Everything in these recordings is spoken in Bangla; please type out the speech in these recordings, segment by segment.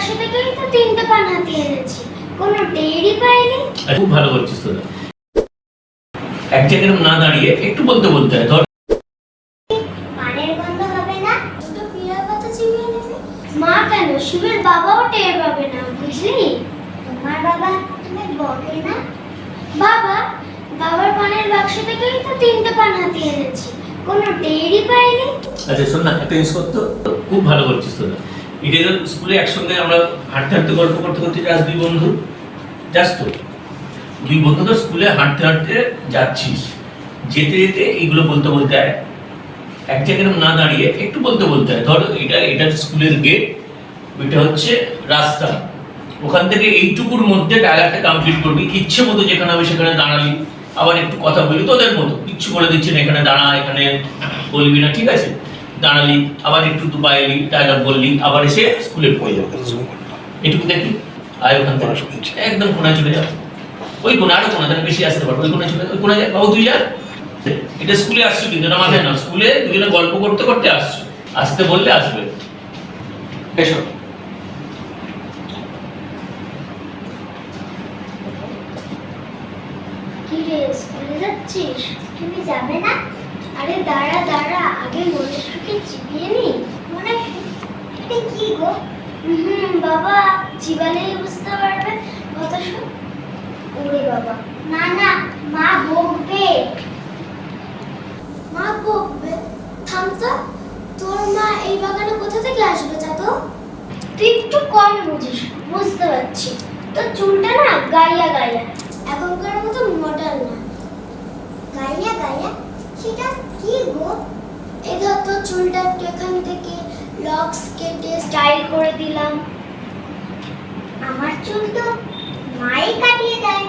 বাক্স থেকেই তো তিনটে পান হাতিয়ে এনেছি। কোনো টেরই পাইনি। খুব ভালো করছিস তোরা। এক জায়গায় না দাঁড়িয়ে একটু বলতে বলতে হয় ধর। পানের গন্ধ হবে না? দুটো পিয়ার পাতা চিবিয়ে নেবে? মা কেন? শিবের বাবাও টের পাবে না বুঝলি? তোমার বাবা তুমি বকে না? বাবা বাবার পানের বাক্স থেকেই তো তিনটে পান হাতিয়ে এনেছি। কোনো টেরই পাইনি? আচ্ছা শোন না একটা জিনিস খুব ভালো করছিস তোরা। এটা স্কুলে একসঙ্গে আমরা হাঁটতে হাঁটতে গল্প করতে করতে যাস দুই বন্ধু, যাস তো? দুই বন্ধু তো স্কুলে হাঁটতে হাঁটতে যাচ্ছিস। যেতে যেতে এইগুলো বলতে বলতে হয় এক জায়গায় না দাঁড়িয়ে একটু বলতে বলতে হয় ধরো এটা এটা স্কুলের গেট ওইটা হচ্ছে রাস্তা। ওখান থেকে এইটুকুর মধ্যে ডায়ালগটা কমপ্লিট করবি। ইচ্ছে মতো যেখানে হবে সেখানে দাঁড়ালি। আবার একটু কথা বলি, তোদের মতো। কিচ্ছু বলে দিচ্ছি না, এখানে দাঁড়া, এখানে বলবি না, ঠিক আছে? দাঁড়ালি আবার একটু দুপায়ে এলি ডায়লগ বললি আবার এসে স্কুলে পড়ে যাবে এটুকু দেখি? আয় ওখান থেকে। একদম কোনায় চলে যাও ওই কোনা আরও কোনা তাহলে বেশি আসতে পারব। ওই কোনায় চলে ওই কোনায় যা। বাবু তুই যা। এটা স্কুলে আসছো কিন্তু এটা মাথায় না স্কুলে দুজনে গল্প করতে করতে আসছো। আসতে বললে আসবে। এসো। কি রে স্কুলে যাচ্ছিস? তুমি যাবে না? আরে দাঁড়া দাঁড়া, আগে মনুষ্যকে চিবিয়ে নি। মনে এটা কি গো? হুম বাবা চিবালেই বুঝতে পারবে শোন। ওরে বাবা। না না, মা বকবে। মা বকবে? থাম তো। তোর মা এই বাগানে কোথা থেকে আসবে তা তো তুই একটু কম বুঝিস, বুঝতে পারছি। তোর চুলটা না গাইয়া গাইয়া। এখনকার মতো মডার্ন না। গাইয়া গাইয়া। সেটা কি গো? এই ধর তোর চুলটা এখান থেকে লক্স কেটে স্টাইল করে দিলাম। আমার চুল তো মাই কাটিয়ে দেয়।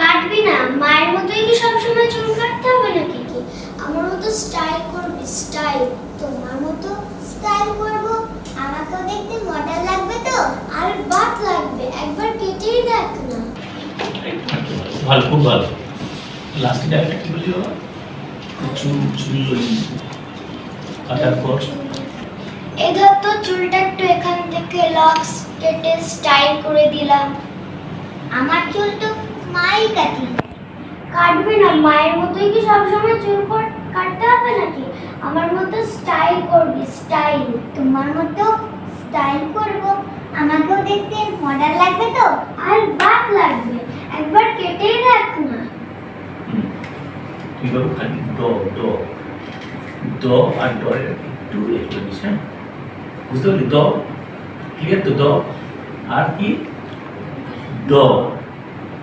কাটবি না, মায়ের মতোই কি সবসময় চুল কাটতে হবে নাকি কি? আমার মতো স্টাইল করবি স্টাইল তোমার মতো স্টাইল করব। আমাকেও দেখতে মডেল লাগবে তো, আর বাত লাগবে। একবার কেটেই দেখ না। ভালো, খুব ভালো। লাস্টে ডায়লগটা কি বললি বাবা? চুল চুল কাটার পর? এই ধর তো চুলটা একটু এখান থেকে লক্স কেটে স্টাইল করে দিলাম। আমার চুল তো মাই কাটি। কাটবে না মায়ের মতোই কি সবসময় চুল কাটতে হবে নাকি? আমার মতো স্টাইল করবি স্টাইল। তোমার মতো স্টাইল করব। আমাকেও দেখতে মডেল লাগবে তো? আর বাক লাগবে। একবার কেটেই দেখ না। তুই বাবু খালি। দ ড দ আর ডয়ের একটু একটু করিস হ্যাঁ বুঝতে পারলি? দ ক্লিয়ার তো? দ আর কি? ড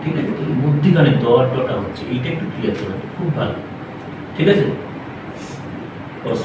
ঠিক আছে তুই মধ্যিখানে দ আর ডটা হচ্ছে, এইটা একটু ক্লিয়ার করে খুব ভালো। ঠিক আছে? বস।